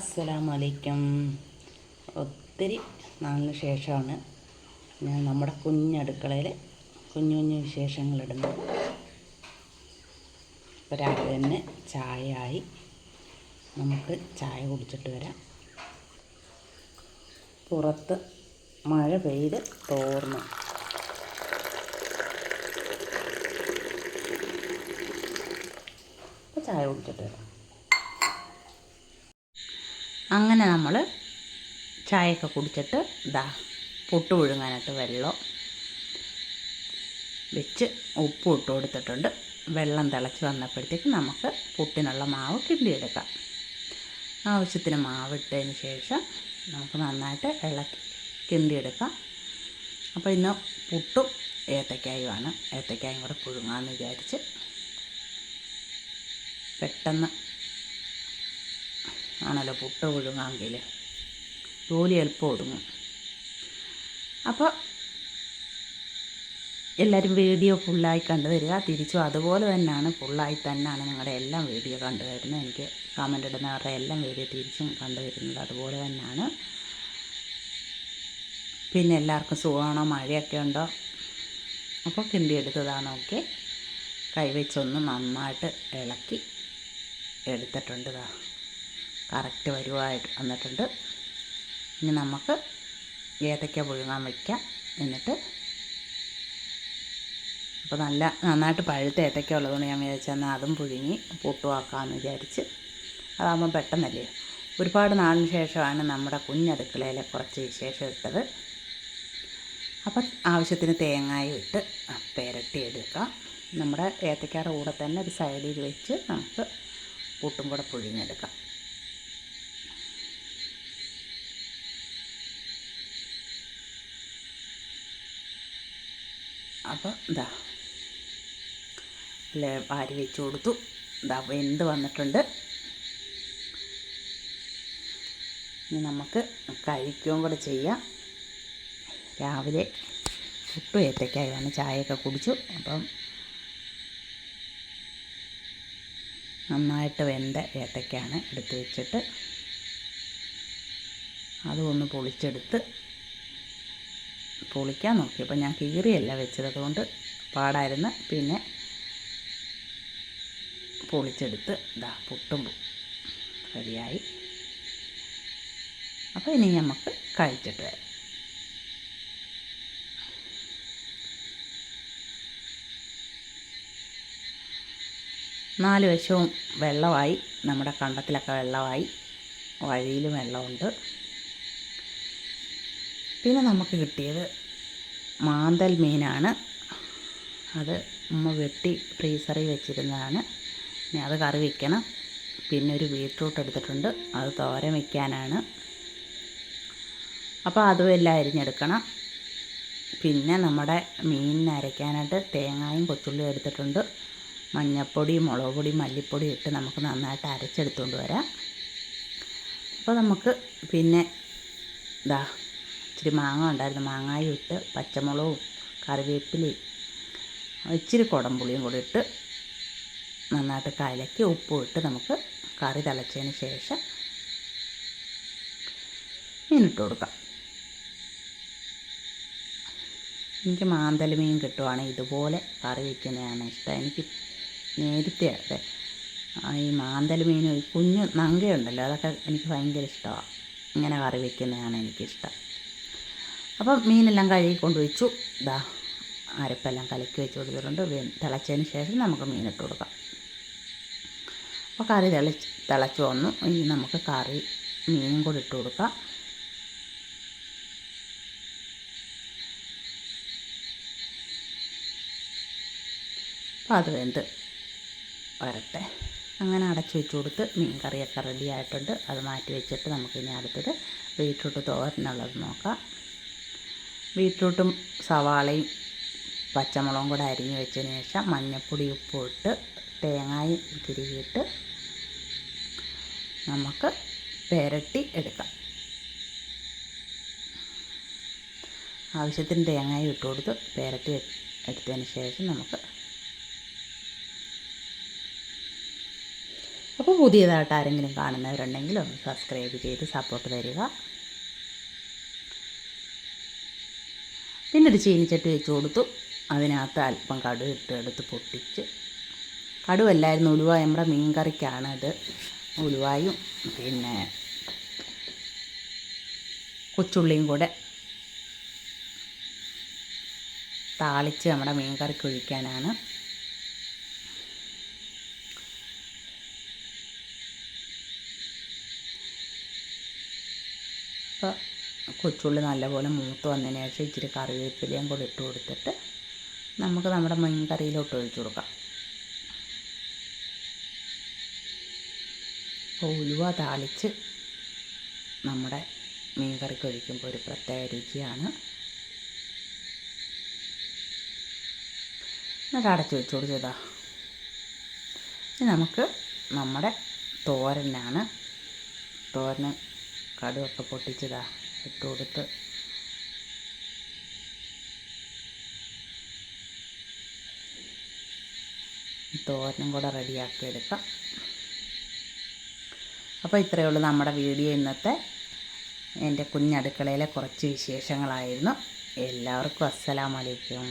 അസ്സലാമലൈക്കും. ഒത്തിരി നാളിന് ശേഷമാണ് ഞാൻ നമ്മുടെ കുഞ്ഞടുക്കളയിൽ കുഞ്ഞു കുഞ്ഞു വിശേഷങ്ങളിടുന്നത്. ഇപ്പോൾ രാവിലെ തന്നെ ചായ ആയി നമുക്ക് ചായ കുടിച്ചിട്ട് വരാം. പുറത്ത് മഴ പെയ്ത് തോർന്നു. ചായ കുടിച്ചിട്ട് വരാം. അങ്ങനെ നമ്മൾ ചായയൊക്കെ കുടിച്ചിട്ട് ഇതാ പുട്ട് പുഴുങ്ങാനായിട്ട് വെള്ളം വെച്ച് ഉപ്പ് ഇട്ട് കൊടുത്തിട്ടുണ്ട്. വെള്ളം തിളച്ച് വന്നപ്പോഴത്തേക്ക് നമുക്ക് പുട്ടിനുള്ള മാവ് കിണ്ടിയെടുക്കാം. ആവശ്യത്തിന് മാവ് ഇട്ടതിന് ശേഷം നമുക്ക് നന്നായിട്ട് ഇളക്കി കിണ്ടിയെടുക്കാം. അപ്പോൾ ഇന്ന് പുട്ടും ഏത്തക്കായുമാണ് ഏത്തക്കായും കൂടെ പുഴുങ്ങാമെന്ന് വിചാരിച്ച് പെട്ടെന്ന് ആണല്ലോ പുട്ട് ഒഴുങ്ങാമെങ്കിൽ ജോലി എളുപ്പം ഒതുങ്ങും. അപ്പോൾ എല്ലാവരും വീഡിയോ ഫുള്ളായി കണ്ടു തരിക. തിരിച്ചും അതുപോലെ തന്നെയാണ് ഫുള്ളായി തന്നെയാണ് നിങ്ങളുടെ എല്ലാം വീഡിയോ കണ്ടു തരുന്നത്. എനിക്ക് കമന്റ് ഇടുന്നവരുടെ എല്ലാം വീഡിയോ തിരിച്ചും കണ്ടു തരുന്നത് അതുപോലെ തന്നെയാണ്. പിന്നെ എല്ലാവർക്കും സുഖമാണോ? മഴയൊക്കെ ഉണ്ടോ? അപ്പോൾ കിണ്ടി എടുത്തതാണ് ഓക്കെ കൈവച്ചൊന്ന് നന്നായിട്ട് ഇളക്കി എടുത്തിട്ടുണ്ട് കറക്റ്റ് വരുവായിട്ട് വന്നിട്ടുണ്ട്. ഇനി നമുക്ക് ഏത്തയ്ക്ക പുഴുങ്ങാൻ വയ്ക്കാം എന്നിട്ട് അപ്പോൾ നല്ല നന്നായിട്ട് പഴുത്ത ഏത്തയ്ക്ക ഉള്ളതുകൊണ്ട് ഞാൻ വിചാരിച്ചു എന്നാൽ അതും പുഴുങ്ങി പൂട്ടുവാക്കാമെന്ന് വിചാരിച്ച് അതാകുമ്പോൾ പെട്ടെന്നല്ലേ. ഒരുപാട് നാളിന് ശേഷമാണ് നമ്മുടെ കുഞ്ഞടുക്കളയിൽ കുറച്ച് വിശേഷം ഇട്ടത് അപ്പം ആവശ്യത്തിന് തേങ്ങായും ഇട്ട് പെരട്ടി എടുക്കാം. നമ്മുടെ ഏത്തക്കാരുടെ കൂടെ തന്നെ ഒരു സൈഡിൽ വെച്ച് നമുക്ക് കൂട്ടും കൂടെ പുഴുങ്ങിയെടുക്കാം. അപ്പോൾ അല്ലേ വാരി വെച്ച് കൊടുത്തു. ഇതാ വെന്ത് വന്നിട്ടുണ്ട്? ഇനി നമുക്ക് കഴിക്കുകയും കൂടെ ചെയ്യാം. രാവിലെ പുട്ടു ഏത്തക്കായി വന്ന് ചായയൊക്കെ കുടിച്ചു. അപ്പം നന്നായിട്ട് വെന്ത ഏത്തക്കാണ് എടുത്ത് വെച്ചിട്ട് അതൊന്ന് പൊളിച്ചെടുത്ത് പൊളിക്കാൻ നോക്കി. നോക്കിയപ്പോൾ ഞാൻ കീറിയല്ല വെച്ചത്. അതുകൊണ്ട് പാടായിരുന്നു. പിന്നെ പൊളിച്ചെടുത്ത് ഇതാ പൊട്ടുമ്പോൾ റെഡിയായി. അപ്പോൾ ഇനി നമുക്ക് കഴിച്ചിട്ട് വരാം. നാല് വശവും വെള്ളമായി. നമ്മുടെ കണ്ടത്തിലൊക്കെ വെള്ളമായി. വഴിയിലും വെള്ളമുണ്ട്. പിന്നെ നമുക്ക് കിട്ടിയത് മാന്തൽ മീനാണ്. അത് ഉമ്മ വെട്ടി ഫ്രീസറിൽ വെച്ചിരുന്നതാണ്. ഇനി അത് കറി വയ്ക്കണം പിന്നെ ഒരു ബീട്രൂട്ട് എടുത്തിട്ടുണ്ട്. അത് തോരൻ വയ്ക്കാനാണ് അപ്പോൾ അതും എല്ലാം അരിഞ്ഞെടുക്കണം. പിന്നെ നമ്മുടെ മീനിന് അരയ്ക്കാനായിട്ട് തേങ്ങായും കൊച്ചുള്ളിയും എടുത്തിട്ടുണ്ട്. മഞ്ഞൾപ്പൊടി മുളക് പൊടി മല്ലിപ്പൊടി ഇട്ട് നമുക്ക് നന്നായിട്ട് അരച്ചെടുത്തുകൊണ്ട് വരാം. അപ്പോൾ നമുക്ക് പിന്നെ ഇതാ ഇച്ചിരി മാങ്ങ ഉണ്ടായിരുന്നു. മാങ്ങായും ഇട്ട് പച്ചമുളകും കറിവേപ്പിലയും ഇച്ചിരി കുടംപുളിയും കൂടി ഇട്ട് നന്നായിട്ട് കലക്കി ഉപ്പും ഇട്ട് നമുക്ക് കറി തിളച്ചതിന് ശേഷം മീനിട്ട് കൊടുക്കാം. എനിക്ക് മാന്തൽ മീൻ കിട്ടുവാണെങ്കിൽ ഇതുപോലെ കറി വയ്ക്കുന്നതാണ് ഇഷ്ടം. എനിക്ക് നേരത്തെ അതെ ഈ മാന്തൽ മീൻ കുഞ്ഞ് നങ്കയുണ്ടല്ലോ അതൊക്കെ എനിക്ക് ഭയങ്കര ഇഷ്ടമാണ്. ഇങ്ങനെ കറി വയ്ക്കുന്നതാണ് എനിക്കിഷ്ടം. അപ്പം മീനെല്ലാം കഴുകി കൊണ്ടുവച്ചു ഇതാ അരപ്പെല്ലാം കലക്കി വെച്ച് കൊടുത്തിട്ടുണ്ട്. തിളച്ചതിന് ശേഷം നമുക്ക് മീനിട്ട് കൊടുക്കാം. അപ്പോൾ കറി തിളച്ച് തിളച്ച് വന്നു. ഇനി നമുക്ക് കറി മീനും കൂടി ഇട്ട് കൊടുക്കാം. അപ്പോൾ അത് വെന്ത് വരട്ടെ. അങ്ങനെ അടച്ചു വെച്ച് കൊടുത്ത് മീൻ കറിയൊക്കെ റെഡി ആയിട്ടുണ്ട്. അത് മാറ്റി വെച്ചിട്ട് നമുക്കിനി അടുത്തത് ബീട്രൂട്ട് തോരനുള്ളത് നോക്കാം. ബീട്രൂട്ടും സവാളയും പച്ചമുളകും കൂടെ അരിഞ്ഞ് വെച്ചതിന് ശേഷം മഞ്ഞൾപ്പൊടി ഉപ്പും ഇട്ട് തേങ്ങായും തിരികിയിട്ട് നമുക്ക് പെരട്ടി എടുക്കാം. ആവശ്യത്തിന് തേങ്ങായും ഇട്ട് കൊടുത്ത് പെരട്ടി എടുത്തതിന് ശേഷം നമുക്ക് അപ്പോൾ പുതിയതായിട്ട് ആരെങ്കിലും കാണുന്നവരുണ്ടെങ്കിൽ ഒന്ന് സബ്സ്ക്രൈബ് ചെയ്ത് സപ്പോർട്ട് തരിക. പിന്നെ ഒരു ചീനിച്ചട്ടി വെച്ച് കൊടുത്തു. അതിനകത്ത് അല്പം കടുക് ഇട്ട് എടുത്ത് പൊട്ടിച്ച്. കടുവല്ലായിരുന്നു ഉലുവ നമ്മുടെ മീൻ കറിക്കാണ് ഇത് ഉലുവായും പിന്നെ കൊച്ചുള്ളിയും കൂടെ താളിച്ച് നമ്മുടെ മീൻകറിക്ക് ഒഴിക്കാനാണ്. അപ്പോൾ കൊച്ചുള്ളി നല്ലപോലെ മൂത്ത് വന്നതിന് ശേഷം ഇച്ചിരി കറിവേപ്പിലയും കൂടി ഇട്ട് കൊടുത്തിട്ട് നമുക്ക് നമ്മുടെ മീൻ കറിയിലോട്ട് ഒഴിച്ചു കൊടുക്കാം. അപ്പോൾ ഉലുവ താളിച്ച് നമ്മുടെ മീൻ കറിക്ക് ഒഴിക്കുമ്പോൾ ഒരു പ്രത്യേക രുചിയാണ്. എന്നിട്ട് അടച്ച് വെച്ച് കൊടുത്തതാ ഇനി നമുക്ക് നമ്മുടെ തോരനാണ്. തോരന് കടുവൊക്കെ പൊട്ടിച്ചതാ. ഇട്ട് കൊടുത്ത് തോരനും കൂടെ റെഡിയാക്കി എടുക്കാം. അപ്പോൾ ഇത്രയേ ഉള്ളൂ നമ്മുടെ വീഡിയോ ഇന്നത്തെ. എന്റെ കുഞ്ഞടുക്കളയിലെ കുറച്ച് വിശേഷങ്ങളായിരുന്നു. എല്ലാവർക്കും അസ്സലാമലൈക്കും